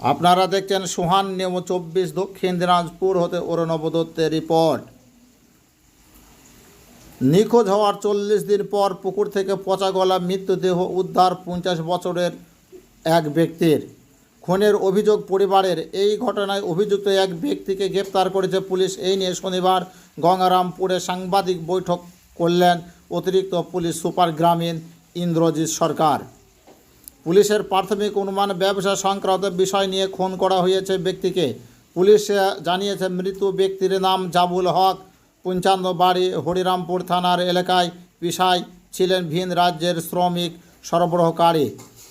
আপনারা দেখছেন সোহান নেম চব্বিশ দক্ষিণ দিনাজপুর হতে অরণব দত্তের রিপোর্ট। নিখোঁজ হওয়ার চল্লিশ দিন পর পুকুর থেকে পচা গলা মৃতদেহ উদ্ধার পঞ্চাশ বছরের এক ব্যক্তির। খুনের অভিযোগ পরিবারের। এই ঘটনায় অভিযুক্ত এক ব্যক্তিকে গ্রেপ্তার করেছে পুলিশ। এই নিয়ে শনিবার গঙ্গারামপুরে সাংবাদিক বৈঠক করলেন অতিরিক্ত পুলিশ সুপার গ্রামীণ ইন্দ্রজিৎ সরকার। পুলিশের প্রাথমিক অনুমান, ব্যবসা সংক্রান্ত বিষয় নিয়ে খুন করা হয়েছে ব্যক্তিকে। পুলিশ জানিয়েছে, মৃত ব্যক্তির নাম জাবুল হক। পঞ্চান্ন বাড়ি হরিরামপুর থানার এলাকায় পেশায় ছিলেন ভিন রাজ্যের শ্রমিক সরবরাহকারী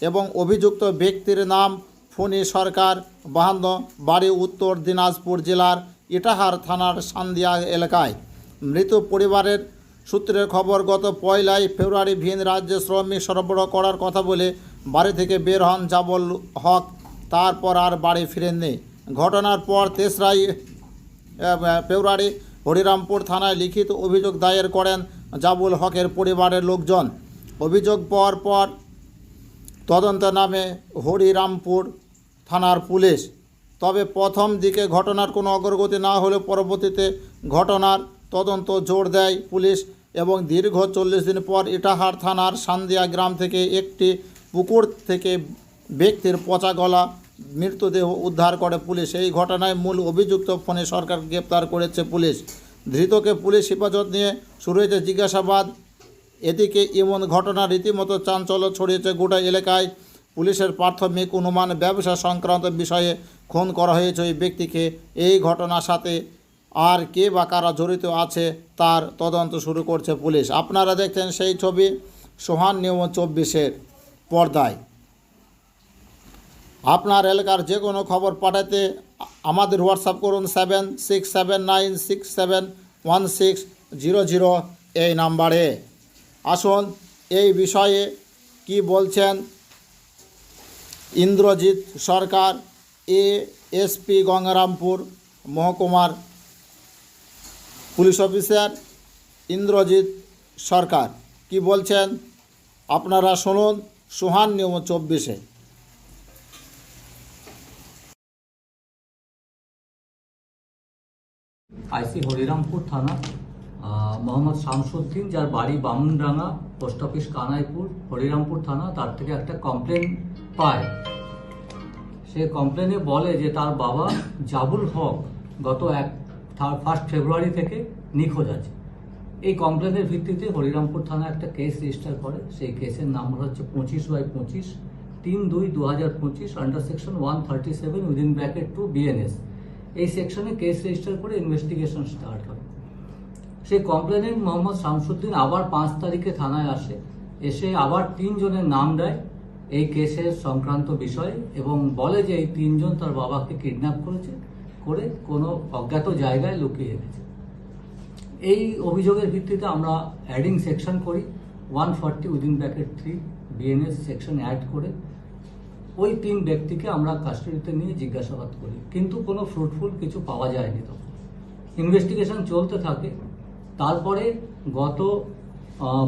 এবং অভিযুক্ত ব্যক্তির নাম ফণি সরকার, বাহান্ন বাড়ি উত্তর দিনাজপুর জেলার ইটাহার থানার সান্দিয়া এলাকায়। মৃত পরিবারের সূত্রের খবর, গত পয়লাই ফেব্রুয়ারি ভিন রাজ্যে শ্রমিক সরবরাহ করার কথা বলে বাড়ি থেকে বের হন জাবল হক, তারপর আর বাড়ি ফিরেননি। ঘটনার পর তেসরাই ফেব্রুয়ারি হরিরামপুর থানায় লিখিত অভিযোগ দায়ের করেন জাবুল হকের পরিবারের লোকজন। অভিযোগ পাওয়ার পর তদন্ত নামে হরিরামপুর থানার পুলিশ। তবে প্রথম দিকে ঘটনার কোনো অগ্রগতি না হলে পরবর্তীতে ঘটনার তদন্ত জোর দেয় পুলিশ এবং দীর্ঘ চল্লিশ দিন পর ইটাহার থানার সান্দিয়া গ্রাম থেকে একটি পুকুর থেকে ব্যক্তির পচা গলা, মৃতদেহ উদ্ধার করে পুলিশ। এই ঘটনায় মূল অভিযুক্ত ফোনে সরকার গ্রেপ্তার করেছে পুলিশ। ধৃতকে পুলিশ হেফাজত নিয়ে শুরু হয়েছে জিজ্ঞাসাবাদ। এদিকে এমন ঘটনা রীতিমতো চাঞ্চল্য ছড়িয়েছে গোটা এলাকায়। পুলিশের প্রাথমিক অনুমান, ব্যবসা সংক্রান্ত বিষয়ে খুন করা হয়েছে ওই ব্যক্তিকে। এই ঘটনার সাথে আর কে বা কারা জড়িত আছে তার তদন্ত শুরু করছে পুলিশ। আপনারা দেখছেন সেই ছবি, সোহান নিয়ম চব্বিশের। পর্দায়। আপনার এলাকার যে কোনো খবর পাঠাতে আমাদের হোয়াটসঅ্যাপ করুন seven six seven nine six seven one six zero zero এই নাম্বারে। আসুন, এই বিষয়ে কি বলছেন ইন্দ্রজিৎ সরকার, এ এসপি গঙ্গারামপুর মহকুমার পুলিশ অফিসার ইন্দ্রজিৎ সরকার। কি বলছেন? আপনারা শুনুন। সুহান নিয়ম চব্বিশে। আইসি হরিরামপুর থানা মোহাম্মদ শামসুদ্দিন, যার বাড়ি বামুনডাঙ্গা, পোস্ট অফিস কানাইপুর, হরিরামপুর থানা, তার থেকে একটা কমপ্লেন পায়। সে কমপ্লেনে বলে যে তার বাবা জাবুল হক গত এক ফার্স্ট ফেব্রুয়ারি থেকে নিখোঁজ আছে। এই কমপ্লেনের ভিত্তিতে হরিরামপুর থানা একটা কেস রেজিস্টার করে। সেই কেসের নাম্বার হচ্ছে পঁচিশ বাই পঁচিশ, তিন দুই দু হাজার পঁচিশ under section one thirty seven within bracket two BNS এই সেকশনে কেস রেজিস্টার করে ইনভেস্টিগেশন স্টার্ট হয়। সেই কমপ্লেনে মোহাম্মদ শামসুদ্দিন আবার পাঁচ তারিখে থানায় আসে। এসে আবার তিনজনের নাম দেয় এই কেসের সংক্রান্ত বিষয়ে এবং বলে যে এই তিনজন তার বাবাকে কিডন্যাপ করেছে, করে কোনো অজ্ঞাত জায়গায় লুকিয়ে রেখেছে। এই অভিযোগের ভিত্তিতে আমরা অ্যাডিং সেকশন করি one forty within bracket three BNS section add করে, ওই তিন ব্যক্তিকে আমরা কাস্টডিতে নিয়ে জিজ্ঞাসাবাদ করি। কিন্তু কোনো ফ্রুটফুল কিছু পাওয়া যায়নি তখন। ইনভেস্টিগেশন চলতে থাকে। তারপরে গত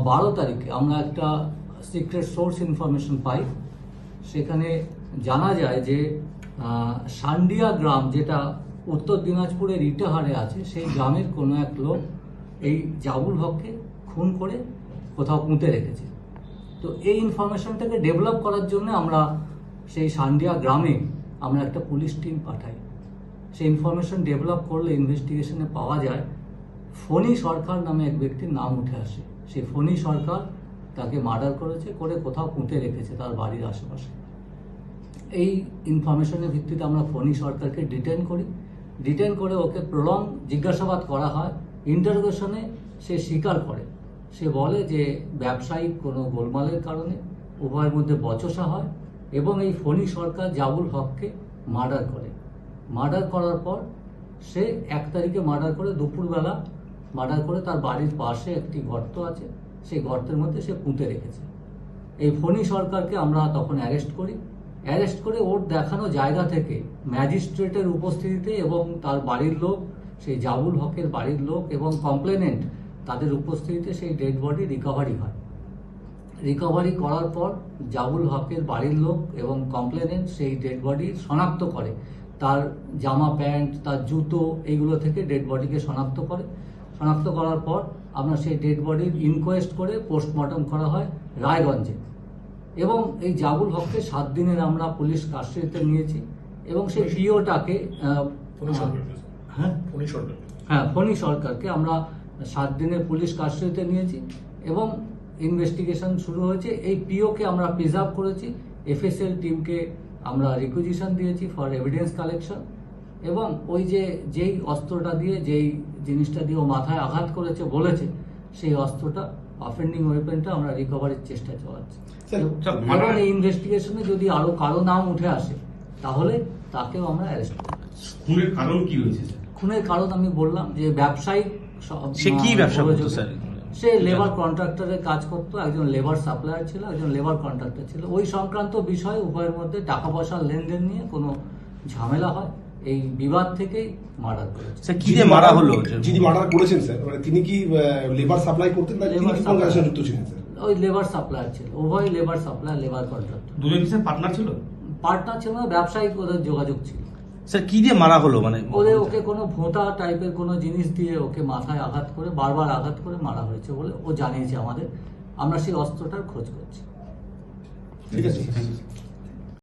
বারো তারিখে আমরা একটা সিক্রেট সোর্স ইনফরমেশন পাই। সেখানে জানা যায় যে সান্ডিয়া গ্রাম যেটা উত্তর দিনাজপুরের ইটাহারে আছে, সেই গ্রামের কোনো এক লোক এই জাবুল হককে খুন করে কোথাও পুঁতে রেখেছে। তো এই ইনফরমেশনটাকে ডেভেলপ করার জন্য আমরা সেই সান্ডিয়া গ্রামে আমরা একটা পুলিশ টিম পাঠাই। সেই ইনফরমেশন ডেভেলপ করলে ইনভেস্টিগেশনে পাওয়া যায়, ফণি সরকার নামে এক ব্যক্তির নাম উঠে আসে। সেই ফণি সরকার তাকে মার্ডার করেছে, করে কোথাও পুঁতে রেখেছে তার বাড়ির আশেপাশে। এই ইনফরমেশনের ভিত্তিতে আমরা ফণি সরকারকে ডিটেন করি। ডিটেন করে ওকে প্রলং জিজ্ঞাসাবাদ করা হয়। ইন্টারোগেশনে সে স্বীকার করে। সে বলে যে, ব্যবসায়িক কোনো গোলমালের কারণে উভয়ের মধ্যে বচসা হয় এবং এই ফণি সরকার জাবুল হককে মার্ডার করে। মার্ডার করার পর সে এক তারিখে মার্ডার করে দুপুরবেলা মার্ডার করে তার বাড়ির পাশে একটি গর্ত আছে। সেই গর্তের মধ্যে সে পুঁতে রেখেছে। এই ফণি সরকারকে আমরা তখন অ্যারেস্ট করি। অ্যারেস্ট করে ওর দেখানো জায়গা থেকে ম্যাজিস্ট্রেটের উপস্থিতিতে এবং তার বাড়ির লোক, সেই জাবুল হকের বাড়ির লোক এবং কমপ্লেনেন্ট তাদের উপস্থিতিতে সেই ডেড বডি রিকভারি হয়। রিকভারি করার পর জাবুল হকের বাড়ির লোক এবং কমপ্লেনেন্ট সেই ডেড বডি শনাক্ত করে। তার জামা প্যান্ট, তার জুতো এইগুলো থেকে ডেড বডিকে শনাক্ত করে। শনাক্ত করার পর আমরা সেই ডেড বডির ইনকোয়েস্ট করে পোস্টমর্টম করা হয় রায়গঞ্জে। এবং এই জাবুল হককে সাত দিনের আমরা পুলিশ কাস্টডিতে নিয়েছি এবং সেই পিওটাকে হ্যাঁ? ফোনে হ্যাঁ ফণি সরকারকে আমরা সাত দিনের পুলিশ কাস্টডিতে নিয়েছি এবং ইনভেস্টিগেশন শুরু হয়েছে। এই পিওকে আমরা প্রিজার্ভ করেছি। এফএসএল টিমকে আমরা রিকুইজিশন দিয়েছি ফর এভিডেন্স কালেকশন এবং ওই যে যেই অস্ত্রটা দিয়ে যেই জিনিসটা দিয়ে ও মাথায় আঘাত করেছে বলেছে সেই অস্ত্রটা অফেন্ডিং ওয়েপেনটা আমরা রিকভারির চেষ্টা চালাচ্ছি। ইনভেস্টিগেশনে যদি আরও কারও নাম উঠে আসে তাহলে তাকেও আমরা অ্যারেস্ট করব। খুনের কারণ কি হয়েছে খুনের কারণ আমি বললাম যে ব্যবসায়িক সে কি ব্যবসা করতো, স্যার? সে লেবার কন্ট্রাক্টরের কাজ করতো একজন লেবার সাপ্লায়ার ছিল একজন লেবার কন্ট্রাক্টর ছিল। ওই সংক্রান্ত বিষয় উভয়ের মধ্যে টাকা পয়সার লেনদেন নিয়ে কোনো ঝামেলা হয়? এই বিবাদ থেকেই মার্ডার করেছে। স্যার কি দিয়ে মারা হলো? যিনি মার্ডার করেছেন স্যার মানে তিনি কি লেবার সাপ্লাই করতেন না তিনি Labor কি কোন কাজের যুক্ত ছিলেন স্যার? ওই লেবার সাপ্লায়ার ছিল উভয় লেবার সাপ্লায়ার লেবার কন্ট্রাক্টর দুজন কি পার্টনার ছিল? পার্টনার ছিল না ব্যবসায়িক ওদের যোগাযোগ ছিল। স্যার কি দিয়ে মারা হলো মানে? ওদের ওকে কোনো ভোঁতা টাইপের কোনো জিনিস দিয়ে ওকে মাথায় আঘাত করে বারবার আঘাত করে মারা হয়েছে বলে ও জানিয়েছে আমাদের। আমরা সেই অস্ত্রটার খোঁজ করছি। ঠিক আছে.